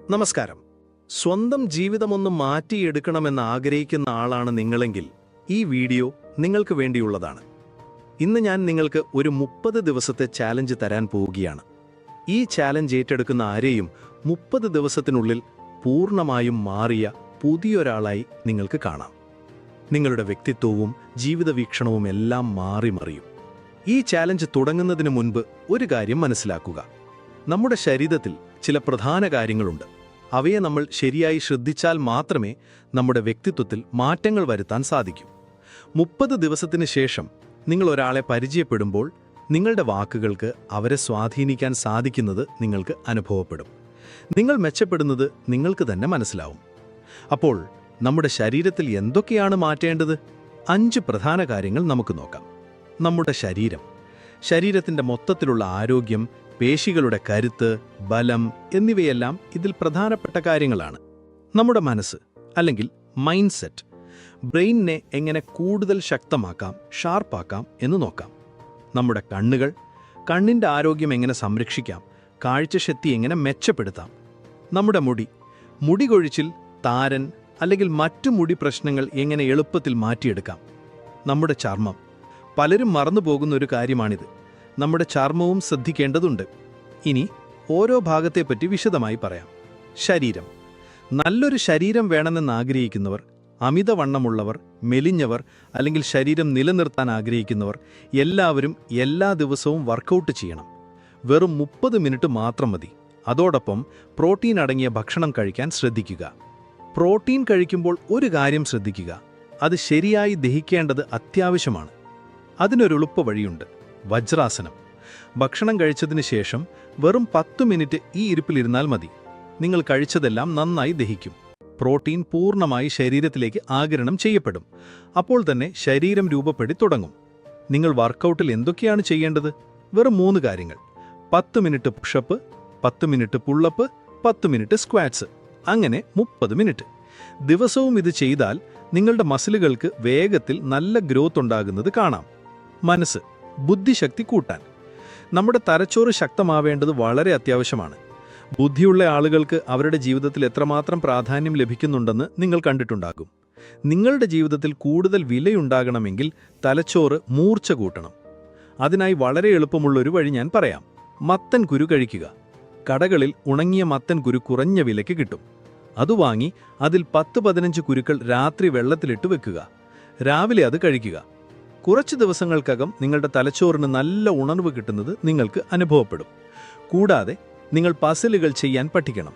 നമസ്കാരം. സ്വന്തം ജീവിതമൊന്ന് മാറ്റിയെടുക്കണമെന്ന് ആഗ്രഹിക്കുന്ന ആളാണ് നിങ്ങളെങ്കിൽ ഈ വീഡിയോ നിങ്ങൾക്ക് വേണ്ടിയുള്ളതാണ്. ഇന്ന് ഞാൻ നിങ്ങൾക്ക് ഒരു മുപ്പത് ദിവസത്തെ ചാലഞ്ച് തരാൻ പോവുകയാണ്. ഈ ചാലഞ്ച് ഏറ്റെടുക്കുന്ന ആരെയും മുപ്പത് ദിവസത്തിനുള്ളിൽ പൂർണമായും മാറിയ പുതിയൊരാളായി നിങ്ങൾക്ക് കാണാം. നിങ്ങളുടെ വ്യക്തിത്വവും ജീവിത വീക്ഷണവും എല്ലാം മാറി മറിയും. ഈ ചാലഞ്ച് തുടങ്ങുന്നതിന് മുൻപ് ഒരു കാര്യം മനസ്സിലാക്കുക. നമ്മുടെ ശരീരത്തിൽ ചില പ്രധാന കാര്യങ്ങളുണ്ട്. അവയെ നമ്മൾ ശരിയായി ശ്രദ്ധിച്ചാൽ മാത്രമേ നമ്മുടെ വ്യക്തിത്വത്തിൽ മാറ്റങ്ങൾ വരുത്താൻ സാധിക്കൂ. മുപ്പത് ദിവസത്തിന് ശേഷം നിങ്ങൾ ഒരാളെ പരിചയപ്പെടുമ്പോൾ നിങ്ങളുടെ വാക്കുകൾക്ക് അവരെ സ്വാധീനിക്കാൻ സാധിക്കുന്നത് നിങ്ങൾക്ക് അനുഭവപ്പെടും. നിങ്ങൾ മെച്ചപ്പെടുന്നത് നിങ്ങൾക്ക് തന്നെ മനസ്സിലാവും. അപ്പോൾ നമ്മുടെ ശരീരത്തിൽ എന്തൊക്കെയാണ് മാറ്റേണ്ടത്? അഞ്ച് പ്രധാന കാര്യങ്ങൾ നമുക്ക് നോക്കാം. നമ്മുടെ ശരീരം. ശരീരത്തിന്റെ മൊത്തത്തിലുള്ള ആരോഗ്യം പേശികളുടെ കരുത്ത് ബലം എന്നിവയെല്ലാം ഇതിൽ പ്രധാനപ്പെട്ട കാര്യങ്ങളാണ്. നമ്മുടെ മനസ്സ് അല്ലെങ്കിൽ മൈൻഡ് സെറ്റ് ബ്രെയിനിനെ എങ്ങനെ കൂടുതൽ ശക്തമാക്കാം ഷാർപ്പാക്കാം എന്ന് നോക്കാം. നമ്മുടെ കണ്ണുകൾ കണ്ണിന്റെ ആരോഗ്യം എങ്ങനെ സംരക്ഷിക്കാം കാഴ്ചശക്തി എങ്ങനെ മെച്ചപ്പെടുത്താം. നമ്മുടെ മുടി മുടി കൊഴിച്ചിൽ താരൻ അല്ലെങ്കിൽ മറ്റു മുടി പ്രശ്നങ്ങൾ എങ്ങനെ എളുപ്പത്തിൽ മാറ്റിയെടുക്കാം. നമ്മുടെ ചർമ്മം പലരും മറന്നുപോകുന്ന ഒരു കാര്യമാണിത്. നമ്മുടെ ചർമ്മവും ശ്രദ്ധിക്കേണ്ടതുണ്ട്. ഇനി ഓരോ ഭാഗത്തെപ്പറ്റി വിശദമായി പറയാം. ശരീരം. നല്ലൊരു ശരീരം വേണമെന്ന് ആഗ്രഹിക്കുന്നവർ അമിതവണ്ണമുള്ളവർ മെലിഞ്ഞവർ അല്ലെങ്കിൽ ശരീരം നിലനിർത്താൻ ആഗ്രഹിക്കുന്നവർ എല്ലാവരും എല്ലാ ദിവസവും വർക്കൗട്ട് ചെയ്യണം. വെറും മുപ്പത് മിനിറ്റ് മാത്രം മതി. അതോടൊപ്പം പ്രോട്ടീൻ അടങ്ങിയ ഭക്ഷണം കഴിക്കാൻ ശ്രദ്ധിക്കുക. പ്രോട്ടീൻ കഴിക്കുമ്പോൾ ഒരു കാര്യം ശ്രദ്ധിക്കുക. അത് ശരിയായി ദഹിക്കേണ്ടത് അത്യാവശ്യമാണ്. അതിനൊരു എളുപ്പ വഴിയുണ്ട് വജ്രാസനം. ഭക്ഷണം കഴിച്ചതിന് ശേഷം വെറും പത്ത് മിനിറ്റ് ഈ ഇരിപ്പിലിരുന്നാൽ മതി. നിങ്ങൾ കഴിച്ചതെല്ലാം നന്നായി ദഹിക്കും. പ്രോട്ടീൻ പൂർണമായി ശരീരത്തിലേക്ക് ആകിരണം ചെയ്യപ്പെടും. അപ്പോൾ തന്നെ ശരീരം രൂപപ്പെടി തുടങ്ങും. നിങ്ങൾ വർക്കൗട്ടിൽ എന്തൊക്കെയാണ് ചെയ്യേണ്ടത്? വെറും മൂന്ന് കാര്യങ്ങൾ. പത്ത് മിനിറ്റ് പുഷപ്പ് പത്ത് മിനിറ്റ് പുള്ളപ്പ് പത്ത് മിനിറ്റ് സ്ക്വാറ്റ്സ്. അങ്ങനെ മുപ്പത് മിനിറ്റ്. ദിവസവും ഇത് ചെയ്താൽ നിങ്ങളുടെ മസിലുകൾക്ക് വേഗത്തിൽ നല്ല ഗ്രോത്ത് ഉണ്ടാകുന്നത് കാണാം. മനസ്സ്. ബുദ്ധിശക്തി കൂട്ടാൻ. നമ്മുടെ തലച്ചോറ് ശക്തമാവേണ്ടത് വളരെ അത്യാവശ്യമാണ്. ബുദ്ധിയുള്ള ആളുകൾക്ക് അവരുടെ ജീവിതത്തിൽ എത്രമാത്രം പ്രാധാന്യം ലഭിക്കുന്നുണ്ടെന്ന് നിങ്ങൾ കണ്ടിട്ടുണ്ടാകും. നിങ്ങളുടെ ജീവിതത്തിൽ കൂടുതൽ വിലയുണ്ടാകണമെങ്കിൽ തലച്ചോറ് മൂർച്ച കൂട്ടണം. അതിനായി വളരെ എളുപ്പമുള്ളൊരു വഴി ഞാൻ പറയാം. മത്തൻ കുരു കഴിക്കുക. കടകളിൽ ഉണങ്ങിയ മത്തൻ കുരു കുറഞ്ഞ വിലയ്ക്ക് കിട്ടും. അത് വാങ്ങി അതിൽ പത്ത് പതിനഞ്ച് കുരുക്കൾ രാത്രി വെള്ളത്തിലിട്ട് വെക്കുക. രാവിലെ അത് കഴിക്കുക. കുറച്ച് ദിവസങ്ങൾക്കകം നിങ്ങളുടെ തലച്ചോറിന് നല്ല ഉണർവ് കിട്ടുന്നത് നിങ്ങൾക്ക് അനുഭവപ്പെടും. കൂടാതെ നിങ്ങൾ പസിലുകൾ ചെയ്യാൻ പഠിക്കണം.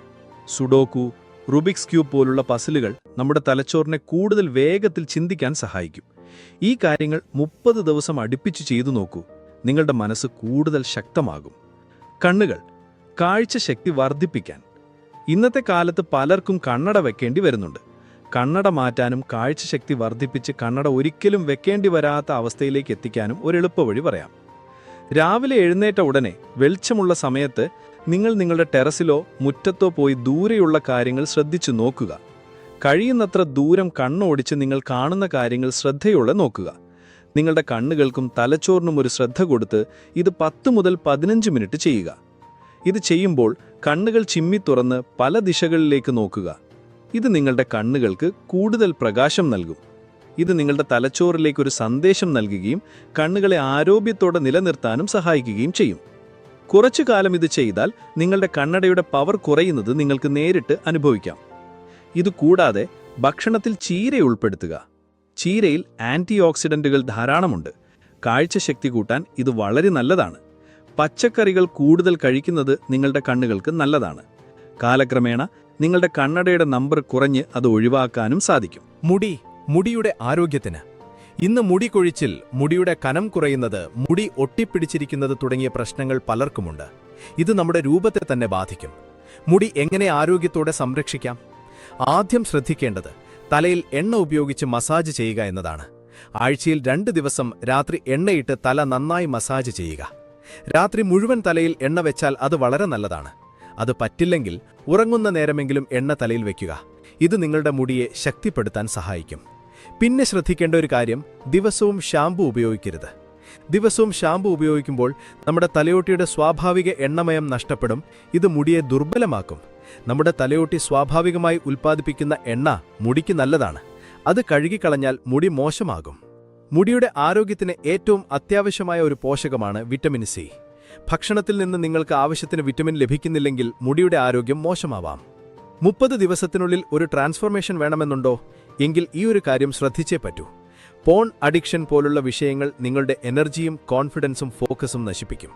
സുഡോക്കു റുബിക്സ് ക്യൂബ് പോലുള്ള പസിലുകൾ നമ്മുടെ തലച്ചോറിനെ കൂടുതൽ വേഗത്തിൽ ചിന്തിക്കാൻ സഹായിക്കും. ഈ കാര്യങ്ങൾ മുപ്പത് ദിവസം അടുപ്പിച്ച് ചെയ്തു നോക്കൂ. നിങ്ങളുടെ മനസ്സ് കൂടുതൽ ശക്തമാകും. കണ്ണുകൾ കാഴ്ച ശക്തി വർദ്ധിപ്പിക്കാൻ. ഇന്നത്തെ കാലത്ത് പലർക്കും കണ്ണട വെക്കേണ്ടി വരുന്നുണ്ട്. കണ്ണട മാറ്റാനും കാഴ്ചശക്തി വർദ്ധിപ്പിച്ച് കണ്ണട ഒരിക്കലും വെക്കേണ്ടി വരാത്ത അവസ്ഥയിലേക്ക് എത്തിക്കാനും ഒരു എളുപ്പവഴി പറയാം. രാവിലെ എഴുന്നേറ്റ ഉടനെ വെളിച്ചമുള്ള സമയത്ത് നിങ്ങൾ നിങ്ങളുടെ ടെറസിലോ മുറ്റത്തോ പോയി ദൂരെയുള്ള കാര്യങ്ങൾ ശ്രദ്ധിച്ചു നോക്കുക. കഴിയുന്നത്ര ദൂരം കണ്ണോടിച്ച് നിങ്ങൾ കാണുന്ന കാര്യങ്ങൾ ശ്രദ്ധയോടെ നോക്കുക. നിങ്ങളുടെ കണ്ണുകൾക്കും തലച്ചോറിനും ഒരു ശ്രദ്ധ കൊടുത്ത് ഇത് പത്ത് മുതൽ പതിനഞ്ച് മിനിറ്റ് ചെയ്യുക. ഇത് ചെയ്യുമ്പോൾ കണ്ണുകൾ ചിമ്മി തുറന്ന് പല ദിശകളിലേക്ക് നോക്കുക. ഇത് നിങ്ങളുടെ കണ്ണുകൾക്ക് കൂടുതൽ പ്രകാശം നൽകും. ഇത് നിങ്ങളുടെ തലച്ചോറിലേക്ക് ഒരു സന്ദേശം നൽകുകയും കണ്ണുകളെ ആരോഗ്യത്തോടെ നിലനിർത്താനും സഹായിക്കുകയും ചെയ്യും. കുറച്ചു കാലം ഇത് ചെയ്താൽ നിങ്ങളുടെ കണ്ണടയുടെ പവർ കുറയുന്നത് നിങ്ങൾക്ക് നേരിട്ട് അനുഭവിക്കാം. ഇത് കൂടാതെ ഭക്ഷണത്തിൽ ചീര ഉൾപ്പെടുത്തുക. ചീരയിൽ ആന്റി ഓക്സിഡന്റുകൾ ധാരാളമുണ്ട്. കാഴ്ചശക്തി കൂട്ടാൻ ഇത് വളരെ നല്ലതാണ്. പച്ചക്കറികൾ കൂടുതൽ കഴിക്കുന്നത് നിങ്ങളുടെ കണ്ണുകൾക്ക് നല്ലതാണ്. കാലക്രമേണ നിങ്ങളുടെ കണ്ണടയുടെ നമ്പർ കുറഞ്ഞ് അത് ഒഴിവാക്കാനും സാധിക്കും. മുടി മുടിയുടെ ആരോഗ്യത്തിന്. ഇന്ന് മുടി കൊഴിച്ചിൽ മുടിയുടെ കനം കുറയുന്നത് മുടി ഒട്ടിപ്പിടിച്ചിരിക്കുന്നത് തുടങ്ങിയ പ്രശ്നങ്ങൾ പലർക്കുമുണ്ട്. ഇത് നമ്മുടെ രൂപത്തെ തന്നെ ബാധിക്കും. മുടി എങ്ങനെ ആരോഗ്യത്തോടെ സംരക്ഷിക്കാം? ആദ്യം ശ്രദ്ധിക്കേണ്ടത് തലയിൽ എണ്ണ ഉപയോഗിച്ച് മസാജ് ചെയ്യുക എന്നതാണ്. ആഴ്ചയിൽ രണ്ട് ദിവസം രാത്രി എണ്ണയിട്ട് തല നന്നായി മസാജ് ചെയ്യുക. രാത്രി മുഴുവൻ തലയിൽ എണ്ണ വെച്ചാൽ അത് വളരെ നല്ലതാണ്. അത് പറ്റില്ലെങ്കിൽ ഉറങ്ങുന്ന നേരമെങ്കിലും എണ്ണ തലയിൽ വയ്ക്കുക ഇത് നിങ്ങളുടെ മുടിയെ ശക്തിപ്പെടുത്താൻ സഹായിക്കും. പിന്നെ ശ്രദ്ധിക്കേണ്ട ഒരു കാര്യം ദിവസവും ഷാമ്പു ഉപയോഗിക്കരുത്. ദിവസവും ഷാമ്പു ഉപയോഗിക്കുമ്പോൾ നമ്മുടെ തലയോട്ടിയുടെ സ്വാഭാവിക എണ്ണമയം നഷ്ടപ്പെടും. ഇത് മുടിയെ ദുർബലമാക്കും. നമ്മുടെ തലയോട്ടി സ്വാഭാവികമായി ഉൽപ്പാദിപ്പിക്കുന്ന എണ്ണ മുടിക്ക് നല്ലതാണ്. അത് കഴുകിക്കളഞ്ഞാൽ മുടി മോശമാകും. മുടിയുടെ ആരോഗ്യത്തിന് ഏറ്റവും അത്യാവശ്യമായ ഒരു പോഷകമാണ് വിറ്റമിൻ സി. ഭക്ഷണത്തിൽ നിന്ന് നിങ്ങൾക്ക് ആവശ്യത്തിന് വിറ്റമിൻ ലഭിക്കുന്നില്ലെങ്കിൽ മുടിയുടെ ആരോഗ്യം മോശമാവാം. മുപ്പത് ദിവസത്തിനുള്ളിൽ ഒരു ട്രാൻസ്ഫോർമേഷൻ വേണമെന്നുണ്ടോ? എങ്കിൽ ഈ ഒരു കാര്യം ശ്രദ്ധിച്ചേ പറ്റൂ. പോൺ അഡിക്ഷൻ പോലുള്ള വിഷയങ്ങൾ നിങ്ങളുടെ എനർജിയും കോൺഫിഡൻസും ഫോക്കസും നശിപ്പിക്കും.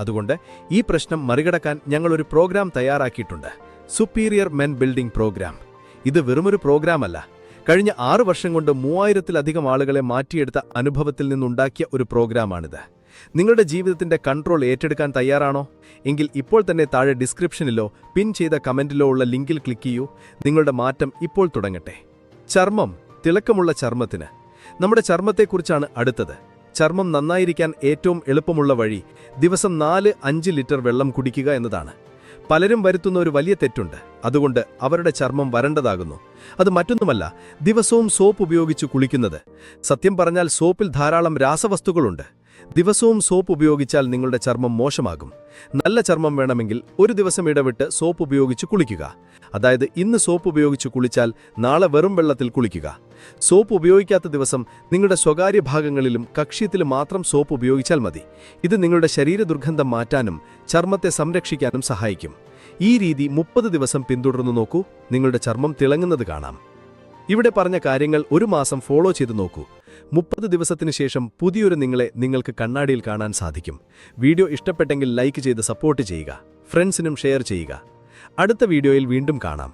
അതുകൊണ്ട് ഈ പ്രശ്നം മറികടക്കാൻ ഞങ്ങളൊരു പ്രോഗ്രാം തയ്യാറാക്കിയിട്ടുണ്ട്. Superior men building program. ഇത് വെറുമൊരു പ്രോഗ്രാമല്ല. കഴിഞ്ഞ ആറു വർഷം കൊണ്ട് മൂവായിരത്തിലധികം ആളുകളെ മാറ്റിയെടുത്ത അനുഭവത്തിൽ നിന്നുണ്ടാക്കിയ ഒരു പ്രോഗ്രാമാണിത്. നിങ്ങളുടെ ജീവിതത്തിന്റെ കൺട്രോൾ ഏറ്റെടുക്കാൻ തയ്യാറാണോ? എങ്കിൽ ഇപ്പോൾ തന്നെ താഴെ ഡിസ്ക്രിപ്ഷനിലോ പിൻ ചെയ്ത കമന്റിലോ ഉള്ള ലിങ്കിൽ ക്ലിക്ക് ചെയ്യൂ. നിങ്ങളുടെ മാറ്റം ഇപ്പോൾ തുടങ്ങട്ടെ. ചർമ്മം തിളക്കമുള്ള ചർമ്മത്തിന്. നമ്മുടെ ചർമ്മത്തെക്കുറിച്ചാണ് അടുത്തത്. ചർമ്മം നന്നായിരിക്കാൻ ഏറ്റവും എളുപ്പമുള്ള വഴി ദിവസം നാല് അഞ്ച് ലിറ്റർ വെള്ളം കുടിക്കുക എന്നതാണ്. പലരും വരുത്തുന്ന ഒരു വലിയ തെറ്റുണ്ട്. അതുകൊണ്ട് അവരുടെ ചർമ്മം വരണ്ടതാകുന്നു. അത് മറ്റൊന്നുമല്ല ദിവസവും സോപ്പ് ഉപയോഗിച്ച് കുളിക്കുന്നത്. സത്യം പറഞ്ഞാൽ സോപ്പിൽ ധാരാളം രാസവസ്തുക്കളുണ്ട്. ദിവസവും സോപ്പ് ഉപയോഗിച്ചാൽ നിങ്ങളുടെ ചർമ്മം മോശമാകും. നല്ല ചർമ്മം വേണമെങ്കിൽ ഒരു ദിവസം ഇടവിട്ട് സോപ്പ് ഉപയോഗിച്ച് കുളിക്കുക. അതായത് ഇന്ന് സോപ്പ് ഉപയോഗിച്ച് കുളിച്ചാൽ നാളെ വെറും വെള്ളത്തിൽ കുളിക്കുക. സോപ്പ് ഉപയോഗിക്കാത്ത ദിവസം നിങ്ങളുടെ സ്വകാര്യ ഭാഗങ്ങളിലും കക്ഷ്യത്തിലും മാത്രം സോപ്പ് ഉപയോഗിച്ചാൽ മതി. ഇത് നിങ്ങളുടെ ശരീര ദുർഗന്ധം മാറ്റാനും ചർമ്മത്തെ സംരക്ഷിക്കാനും സഹായിക്കും. ഈ രീതി മുപ്പത് ദിവസം പിന്തുടർന്നു നോക്കൂ. നിങ്ങളുടെ ചർമ്മം തിളങ്ങുന്നത് കാണാം. ഇവിടെ പറഞ്ഞ കാര്യങ്ങൾ ഒരു മാസം ഫോളോ ചെയ്തു നോക്കൂ. മുപ്പത് ദിവസത്തിനു ശേഷം പുതിയൊരു നിങ്ങളെ നിങ്ങൾക്ക് കണ്ണാടിയിൽ കാണാൻ സാധിക്കും. വീഡിയോ ഇഷ്ടപ്പെട്ടെങ്കിൽ ലൈക്ക് ചെയ്ത് സപ്പോർട്ട് ചെയ്യുക. ഫ്രണ്ട്സിനും ഷെയർ ചെയ്യുക. അടുത്ത വീഡിയോയിൽ വീണ്ടും കാണാം.